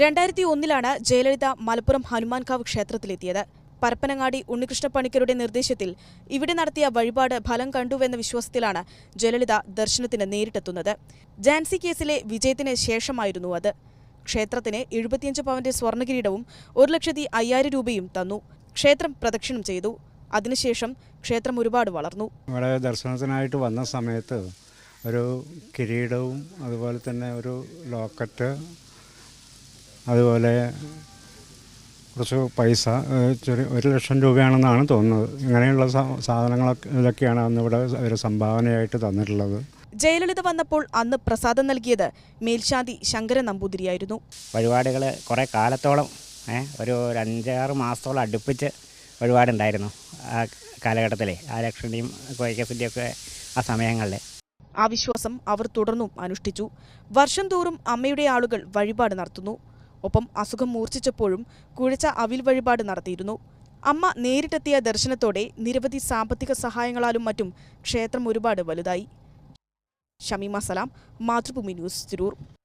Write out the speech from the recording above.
രണ്ടായിരത്തി ഒന്നിലാണ് ജയലളിത മലപ്പുറം ഹനുമാൻകാവ് ക്ഷേത്രത്തിലെത്തിയത്. പരപ്പനങ്ങാടി ഉണ്ണികൃഷ്ണ പണിക്കരുടെ നിർദ്ദേശത്തിൽ ഇവിടെ നടത്തിയ വഴിപാട് ഫലം കണ്ടുവെന്ന വിശ്വാസത്തിലാണ് ജയലളിത ദർശനത്തിന് നേരിട്ടെത്തുന്നത്. ജാൻസി കേസിലെ വിജയത്തിന് ശേഷമായിരുന്നു അത്. ക്ഷേത്രത്തിന് എഴുപത്തിയഞ്ച് പവന്റെ സ്വർണകിരീടവും ഒരു ലക്ഷത്തി അയ്യായിരം രൂപയും തന്നു. ക്ഷേത്രം പ്രദക്ഷിണം ചെയ്തു. അതിനുശേഷം ക്ഷേത്രം ഒരുപാട് വളർന്നു. ഇവിടെ ദർശനത്തിനായിട്ട് വന്ന സമയത്ത് ഒരു കിരീടവും അതുപോലെ തന്നെ ഒരു ലോക്കറ്റ് അതുപോലെ കുറച്ച് പൈസ ചെറിയ ഒരു ലക്ഷം രൂപയാണെന്നാണ് തോന്നുന്നത്. ഇങ്ങനെയുള്ള സാധനങ്ങളൊക്കെ ഇതൊക്കെയാണ് അന്ന് ഇവിടെ അവർ സംഭാവനയായിട്ട് തന്നിട്ടുള്ളത്. ജയലളിത വന്നപ്പോൾ അന്ന് പ്രസാദം നൽകിയത് മേൽശാന്തി ശങ്കരൻ നമ്പൂതിരിയായിരുന്നു. വഴിപാടുകൾ കുറേ കാലത്തോളം ഒരു ഒരു അഞ്ചാറ് മാസത്തോളം അടുപ്പിച്ച് വഴിപാടുണ്ടായിരുന്നു ആ കാലഘട്ടത്തിലെ ആ ലക്ഷണിയും കോയിക്കസിന്റെയും ഒക്കെ ആ സമയങ്ങളിൽ ആ വിശ്വാസം അവർ തുടർന്നും അനുഷ്ഠിച്ചു. വർഷം തോറും അമ്മയുടെ ആളുകൾ വഴിപാട് നടത്തുന്നു. ഒപ്പം അസുഖം മൂർച്ഛിച്ചപ്പോഴും കുഴച്ച അവിൽ വഴിപാട് നടത്തിയിരുന്നു. അമ്മ നേരിട്ടെത്തിയ ദർശനത്തോടെ നിരവധി സാമ്പത്തിക സഹായങ്ങളാലും മറ്റും ക്ഷേത്രം ഒരുപാട് വലുതായി. ഷമീമ സലാം മാതൃഭൂമി ന്യൂസ് തിരൂർ.